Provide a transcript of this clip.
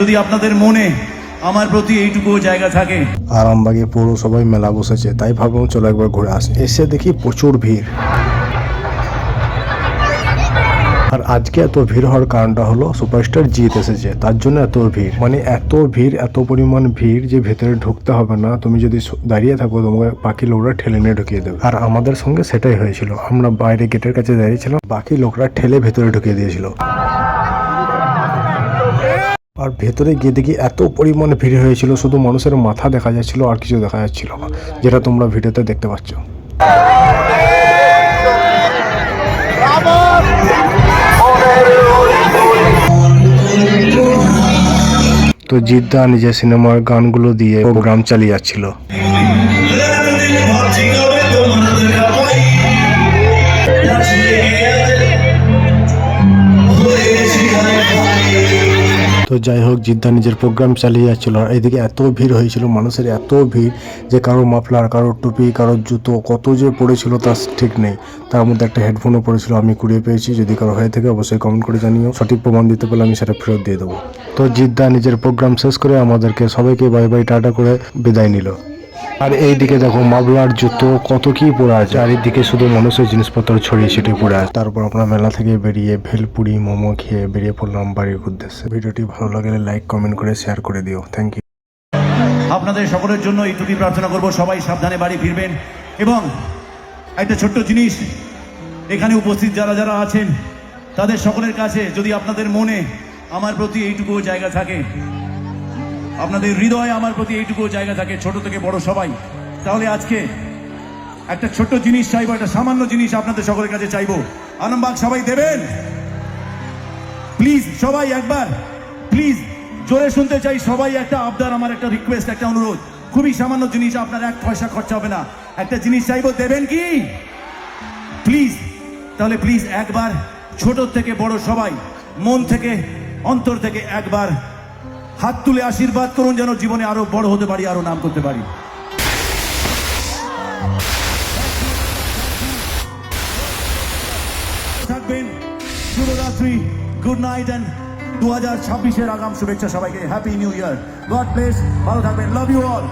যদি আপনাদের মনে আমার প্রতি এইটুকু জায়গা থাকে। আরামবাগে পৌরসভায় মেলা বসেছে, তাই ভাবলাম চলো একবার ঘুরে আসি। এসে দেখি প্রচুর ভিড়। আর আজকে এত ভিড় হওয়ার কারণটা হলো সুপারস্টার জিত এসেছে, তার জন্য এত ভিড়। মানে এত ভিড়, এত পরিমাণ ভিড় যে ভেতরে ঢুকতে হবে না। তুমি যদি দাঁড়িয়ে থাকো, তোমাকে বাকি লোকরা ঠেলে নিয়ে ঢুকিয়ে দেবে। আর আমাদের সঙ্গে সেটাই হয়েছিল। আমরা বাইরে গেটের কাছে দাঁড়িয়েছিলাম, বাকি লোকরা ঠেলে ভেতরে ঢুকিয়ে দিয়েছিল। আর ভেতরে গিয়ে দেখি এত পরিমাণে ভিড় হয়েছিল, শুধু মানুষের মাথা দেখা যাচ্ছিল আর কিছু দেখা যাচ্ছিল না, যেটা তোমরা ভিডিওতে দেখতে পাচ্ছ। তো জিদ্দা নিজের সিনেমার গানগুলো দিয়ে প্রোগ্রাম চালিয়ে যাচ্ছিল। তো যাই হোক, জিদ্দা নিজের প্রোগ্রাম চালিয়ে যাচ্ছিল। আর এদিকে এত ভিড় হয়েছিল, মানুষের এত ভিড় যে কারোর মাফলার কারোর টুপি কারোর জুতো, কত যে পড়েছিল তার ঠিক নেই। তার মধ্যে একটা হেডফোনও পড়েছিল, আমি কুড়িয়ে পেয়েছি। যদি কারও হয়ে থাকে, অবশ্যই কমেন্ট করে জানিও। সঠিক প্রমাণ দিতে পারলে আমি সেটা ফেরত দিয়ে দেবো। তো জিদ্দা নিজের প্রোগ্রাম শেষ করে আমাদেরকে সবাইকে বাই বাই টাটা করে বিদায় নিল। আর এইদিকে দেখো মাবলার জুতো কত কি পড়ে আছে। আর এইদিকে শুধু মানুষের জিনিসপত্র ছড়িয়ে ছিটিয়ে পড়ে আছে। তারপর আমরা মেলা থেকে বেরিয়ে ভেলপুরি, মোমো খেয়ে বেরিয়ে পড়লাম বাড়ির উদ্দেশ্যে। ভিডিওটি ভালো লাগলে লাইক কমেন্ট করে শেয়ার করে দিও। থ্যাংক ইউ আপনাদের সকলের জন্য এইটুকুই প্রার্থনা করব, সবাই সাবধানে বাড়ি ফিরবেন। এবং একটা ছোট্ট জিনিস, এখানে উপস্থিত যারা যারা আছেন, তাদের সকলের কাছে যদি আপনাদের মনে আমার প্রতি এইটুকু জায়গা থাকে আপনাদের হৃদয়ে আমার প্রতি এইটুকু জায়গা থাকে, ছোট থেকে বড় সবাই। তাহলে আজকে একটা ছোট্ট জিনিস চাইব, একটা সামান্য জিনিস আপনাদের সকলের কাছে চাইব। আনন্দবাগ সবাই দেবেন? প্লিজ সবাই একবার প্লিজ জোরে শুনতে চাই, সবাই একটা আবদার, আমার একটা রিকোয়েস্ট একটা অনুরোধ। খুবই সামান্য জিনিস, আপনার এক পয়সা খরচা হবে না। একটা জিনিস চাইব, দেবেন কি? প্লিজ তাহলে প্লিজ একবার, ছোট থেকে বড় সবাই, মন থেকে, অন্তর থেকে একবার হাত তুলে আশীর্বাদ করুন যেন জীবনে আরও বড় হতে পারি, আরও নাম করতে পারি। থাকবেন শুভরাত্রি, গুড নাইট অ্যান্ড দু হাজার ছাব্বিশের আগাম শুভেচ্ছা সবাইকে। Happy new year. God bless ভালো থাকবেন। Love you all.